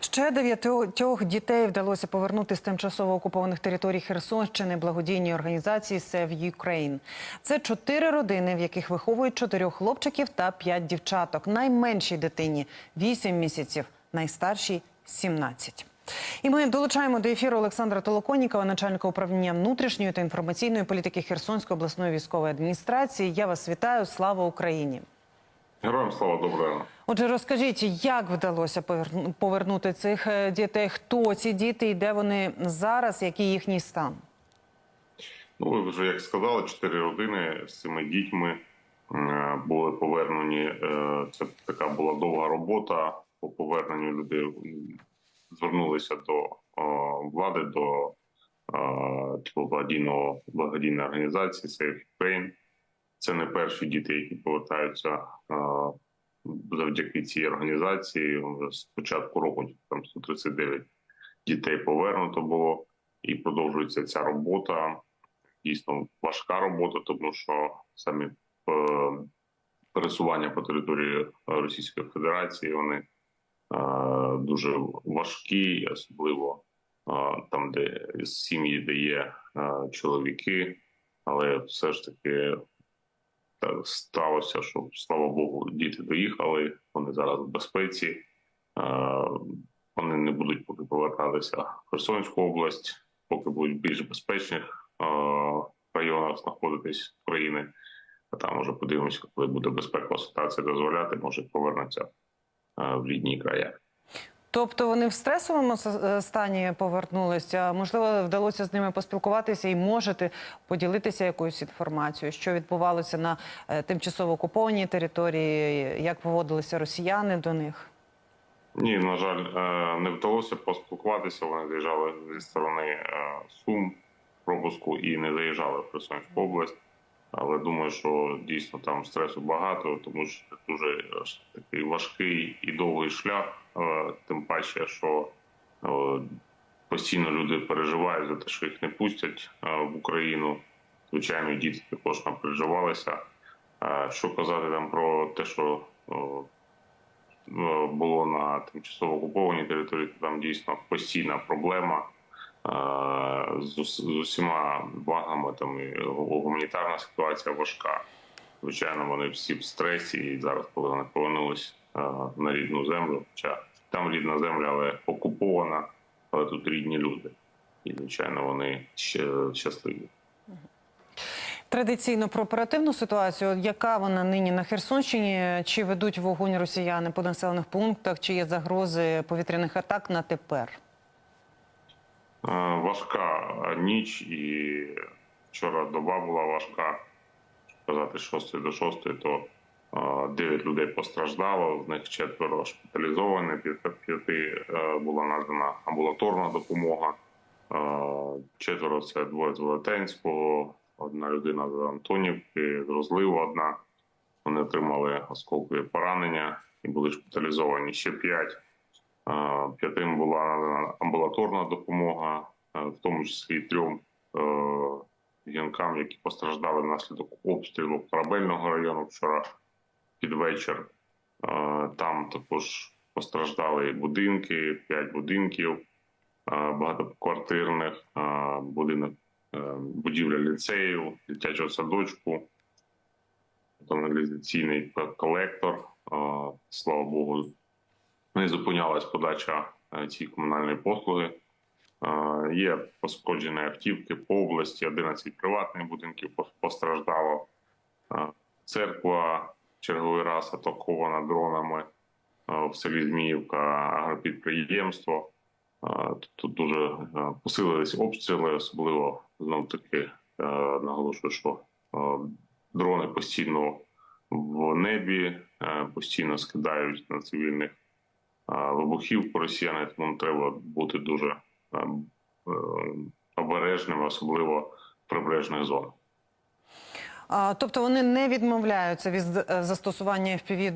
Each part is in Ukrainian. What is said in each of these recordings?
Ще дев'ятьох дітей вдалося повернути з тимчасово окупованих територій Херсонщини благодійній організації Save Ukraine. Це чотири родини, в яких виховують чотирьох хлопчиків та п'ять дівчаток. Найменшій дитині 8 місяців, найстаршій 17. І ми долучаємо до ефіру Олександра Толоконікова, начальника управління внутрішньої та інформаційної політики Херсонської обласної військової адміністрації. Я вас вітаю. Слава Україні! Героям слава доброго. Отже, розкажіть, як вдалося поверну- повернути цих е, дітей? Хто ці діти і де вони зараз? Який їхній стан? Ну, ви вже як сказали, чотири родини з цими дітьми е, були повернені. Е, Це така була довга робота по поверненню людей. Звернулися до влади, до типу, благодійного благодійної організації Save Ukraine. Це не перші діти, які повертаються завдяки цій організації. З початку року там 139 дітей повернуто було, і продовжується ця робота. Дійсно важка робота, тому що самі е, пересування по території Російської Федерації вони е, дуже важкі, особливо е, там, де сім'ї, де є чоловіки, але все ж таки так сталося, що слава Богу, діти доїхали. Вони зараз в безпеці. Е, Вони не будуть поки повертатися в Херсонську область, поки будуть в більш безпечних е, районах знаходитись України. А там вже подивимося, коли буде безпекова ситуація дозволяти, може повернуться е, в рідні края. Тобто вони в стресовому е, стані повернулися. Можливо, вдалося з ними поспілкуватися і можете поділитися якоюсь інформацією, що відбувалося на е, тимчасово окупованій території, як поводилися росіяни до них. Ні, на жаль, е, не вдалося поспілкуватися. Вони заїжджали зі сторони Сум пропуску і не заїжджали в Херсонську область. Але думаю, що дійсно там стресу багато, тому що це дуже е, такий важкий і довгий шлях. е, Тим паче, що е, постійно люди переживають за те, що їх не пустять в Україну. Звичайно, діти також напереживалися. Що казати там про те, що було на тимчасово окупованій території, то там дійсно постійна проблема з, з усіма благами. Там гуманітарна ситуація важка. Звичайно, вони всі в стресі, і зараз, коли вони повернулись е, на рідну землю, хоча там рідна земля, але окупована, але тут рідні люди. І, звичайно, вони ще щасливі. Традиційно про оперативну ситуацію, яка вона нині на Херсонщині? Чи ведуть вогонь росіяни по населених пунктах? Чи є загрози повітряних атак на тепер? Е, Важка ніч, і вчора доба була важка. Сказати, з 6 до 6, то 9 людей постраждало, з них четверо шпиталізовані, п'яти е, була надана амбулаторна допомога. Е, Четверо це двоє з Велетенського, одна людина з Антонівки, з Розливу одна. Вони отримали осколкові поранення і були шпиталізовані ще п'ять. Е, П'ятим була амбулаторна допомога, е, в тому числі трьом е, жінкам, які постраждали внаслідок обстрілу корабельного району вчора під вечір. Там також постраждали будинки, п'ять будинків багатоквартирних, будинок, будівля ліцею, дитячого садочку, каналізаційний колектор. Слава Богу, не зупинялась подача е, цієї комунальної послуги. Е, Є пошкоджені автівки по області, 11 приватних будинків постраждало. Е, Церква черговий раз атакована дронами в селі Зміївка, агропідприємство. Тут дуже посилились обстріли, особливо знов таки наголошую, що дрони постійно в небі, постійно скидають на цивільних вибухівку росіяни, тому треба бути дуже е, е, обережними, особливо прибережних зонах. Тобто вони не відмовляються від е, застосування FPV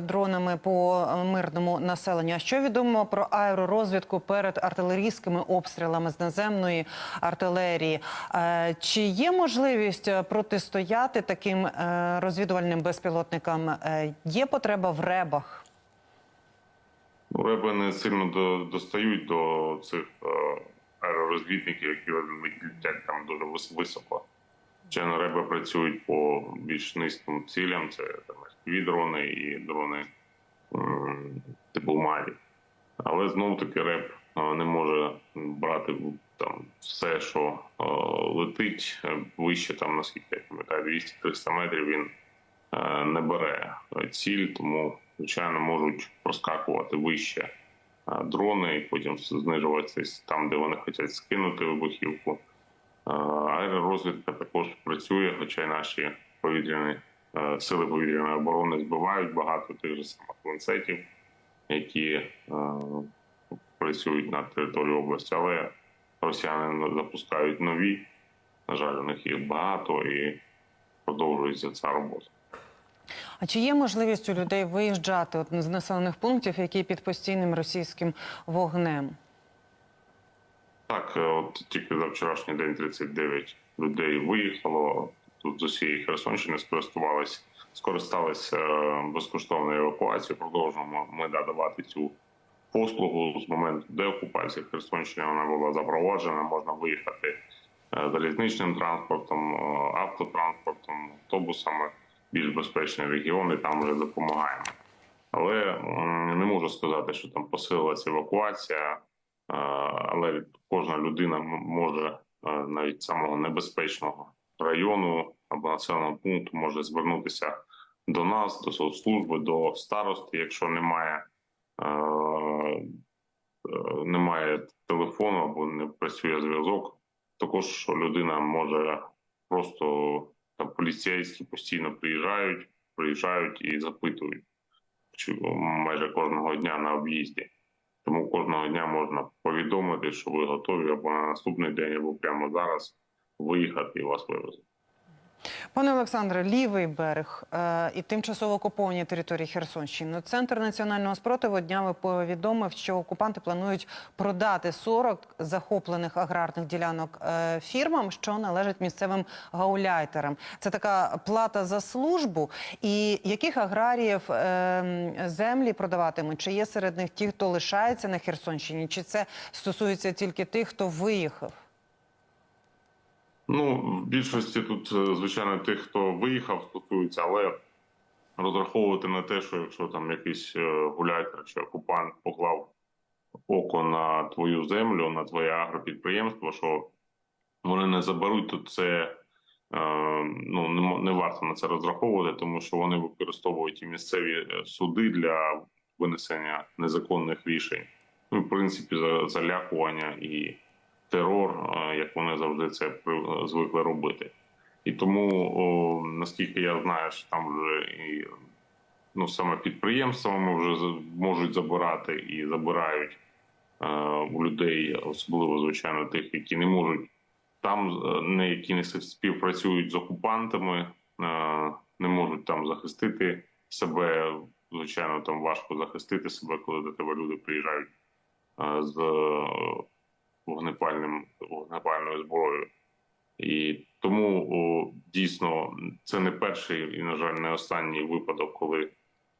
дронами по мирному населенню. А що відомо про аеророзвідку перед артилерійськими обстрілами з наземної артилерії? Чи є можливість протистояти таким розвідувальним безпілотникам? Є потреба в ребах? Ну, Реби не сильно до, достають до цих е, аеророзвідників, які летять там дуже вис- високо. Звичайно, реби працюють по більш низьким цілям. Це там дрони і дрони типу Марі. Але знов таки реп е, не може брати там все, що е, летить вище, там наскільки я пам'ятаю, 200-300 метрів він не бере ціль, тому звичайно можуть проскакувати вище дрони і потім знижуватися там, де вони хочуть скинути вибухівку. Аеророзвідка також працює, хоча й наші повітряні сили повітряної оборони збивають багато тих же самих ланцетів, які працюють на території області, але росіяни запускають нові. На жаль, у них їх багато і продовжується ця робота. А чи є можливість у людей виїжджати от з населених пунктів, які під постійним російським вогнем? Так, е, от тільки за вчорашній день 39 людей виїхало. Тут з усієї Херсонщини скористувались, скористалися е, безкоштовною евакуацією. Продовжуємо ми надавати цю послугу з моменту деокупації Херсонщини. Вона була запроваджена. Можна виїхати е, залізничним транспортом, автотранспортом, автобусами. Більш безпечні регіони там вже допомагаємо. Але не можу сказати, що там посилилася евакуація. Е, але кожна людина може е, навіть самого небезпечного району або населеного пункту може звернутися до нас, до соцслужби, до старости, якщо немає, е, немає телефону або не працює зв'язок. Також людина може просто там поліцейські постійно приїжджають, приїжджають і запитують майже кожного дня на об'їзді. Тому кожного дня можна повідомити, що ви готові або на наступний день, або прямо зараз виїхати і вас вивезуть. Пане Олександре, лівий берег е, і тимчасово окуповані території Херсонщини. Центр національного спротиву днями повідомив, що окупанти планують продати 40 захоплених аграрних ділянок е, фірмам, що належать місцевим гауляйтерам. Це така плата за службу. І яких аграріїв е, землі продаватимуть? Чи є серед них ті, хто лишається на Херсонщині, чи це стосується тільки тих, хто виїхав? Ну, в більшості тут, е, звичайно, тих, хто виїхав, стосується, але розраховувати на те, що якщо там якийсь е, гуляйтер чи окупант поклав око на твою землю, на твоє агропідприємство, що вони не заберуть, то це е, ну не, варто на це розраховувати, тому що вони використовують і місцеві суди для винесення незаконних рішень. Ну, в принципі, за- залякування і терор, як вони завжди це звикли робити. І тому, наскільки я знаю, що там вже і ну, саме підприємствами вже можуть забирати і забирають е, у людей, особливо звичайно тих, які не можуть там, е, не які не співпрацюють з окупантами, е, не можуть там захистити себе. Звичайно, там важко захистити себе, коли до тебе люди приїжджають з вогнепальним вогнепальною зброєю. І тому о, дійсно це не перший і, на жаль, не останній випадок, коли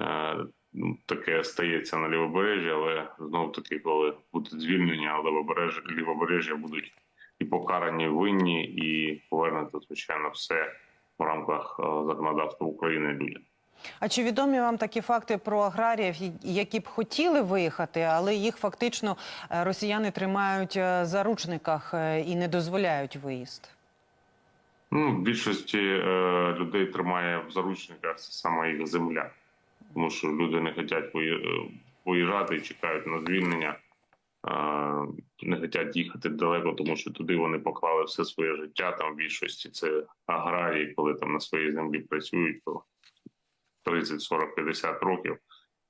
е, ну, таке стається на лівобережжі, але знов таки, коли буде звільнення, лівобережжя, лівобережжя будуть і покарані винні, і повернути, звичайно, все в рамках е, законодавства України людям. А чи відомі вам такі факти про аграріїв, які б хотіли виїхати, але їх фактично е, росіяни тримають е, в заручниках е, і не дозволяють виїзд? Ну, в більшості людей тримає в заручниках саме їх земля, тому що люди не хочуть виї- виїжджати чекають на звільнення, не хочуть їхати далеко, тому що туди вони поклали все своє життя. Там в більшості це аграрії, коли там на своїй землі працюють, то 30, 40, 50 років.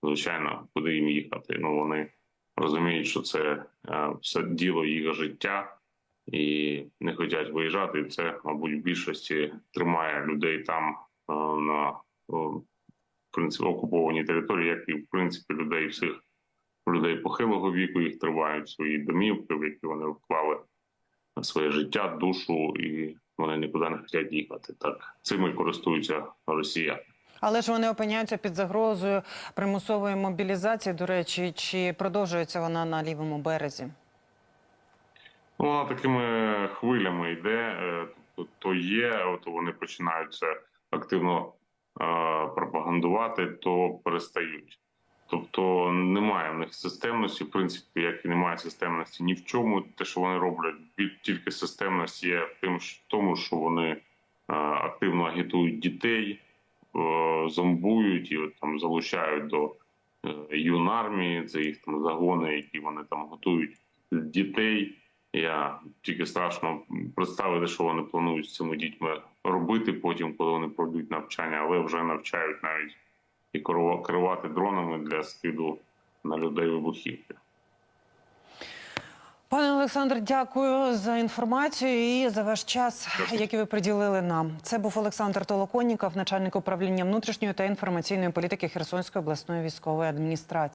Звичайно, куди їм їхати? Ну вони розуміють, що це е, все діло їх життя і не хочуть виїжджати. І це, мабуть, в більшості тримає людей там е, на в принципі окупованій території, як і в принципі людей всіх людей похилого віку. Їх тривають свої домівки, в які вони вклали своє життя, душу, і вони нікуди не хочуть їхати. Так цим і користуються росіяни. Але ж вони опиняються під загрозою примусової мобілізації. До речі, чи продовжується вона на лівому березі? Вона такими хвилями йде. е, То, є, от вони починають це активно е, пропагандувати, то перестають. Тобто немає в них системності, в принципі, як і немає системності ні в чому. Те, що вони роблять, тільки системність є в тим, тому, що вони е, активно агітують дітей, зомбують і от, там залучають до е, юнармії, це їх там загони, які вони там готують дітей. Я тільки страшно представити, що вони планують з цими дітьми робити потім, коли вони пройдуть навчання, але вже навчають навіть і керува- керувати дронами для скиду на людей вибухівки. Пане Олександр, дякую за інформацію і за ваш час, Дякую. який ви приділили нам. Це був Олександр Толоконніков, начальник управління внутрішньої та інформаційної політики Херсонської обласної військової адміністрації.